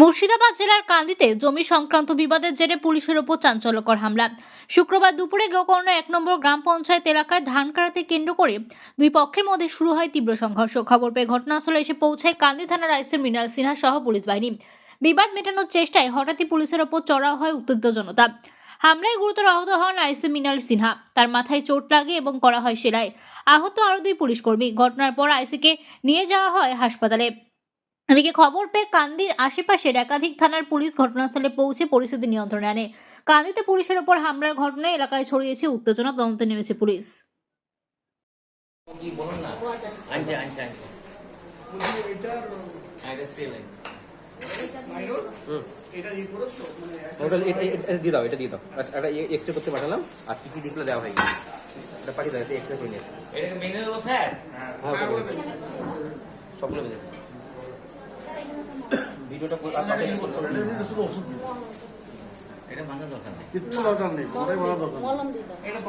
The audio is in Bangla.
মুর্শিদাবাদ জেলার কান্দিতে জমি সংক্রান্ত বিবাদের জেরে পুলিশের ওপর চাঞ্চল্যকর হামলা। শুক্রবার দুপুরে গোকর্ণ এক নম্বর গ্রাম পঞ্চায়েত এলাকায় ধান কাটাতে কেন্দ্র করে দুই পক্ষের মধ্যে শুরু হয় তীব্র সংঘর্ষ। খবর পেয়ে ঘটনাস্থলে এসে পৌঁছায় কান্দি থানার আইসি মৃণাল সিনহা সহ পুলিশ বাহিনী। বিবাদ মেটানোর চেষ্টায় হঠাৎই পুলিশের ওপর চড়াও হয় উত্তেজিত জনতা। হামলায় গুরুতর আহত হন আইসি মৃণাল সিনহা। তার মাথায় চোট লাগে এবং করা হয় সেলাই। আহত আরও দুই পুলিশ কর্মী ঘটনার পর আইসিকে নিয়ে যাওয়া হয় হাসপাতালে। এদিকে খবর পেয়ে কান্দির আশেপাশের একাধিক থানার পুলিশ ঘটনাস্থলে পৌঁছে পরিস্থিতি নিয়ন্ত্রণে আনে কান্দিতে পুলিশের ওপর হামলার ঘটনায় এলাকায় ছড়িয়েছে উত্তেজনা তদন্তে নেমেছে পুলিশ হ্যাঁ ইয়ে মানে দিয়ে দাও এটা দিয়ে দাও আচ্ছা একটা এক্সরে করতে পাঠালাম আর কি কি দিকগুলো দেওয়া হয়নি এটা পাঠিয়ে দাও এটা এক্সরে করে নিয়ে মেনে হ্যাঁ। সবগুলো। ভিডিওটা শুধু ওষুধ এটা মাথা দরকার নেই। কিচ্ছু দরকার নেই ওটাই বলা দরকার নেই। এটা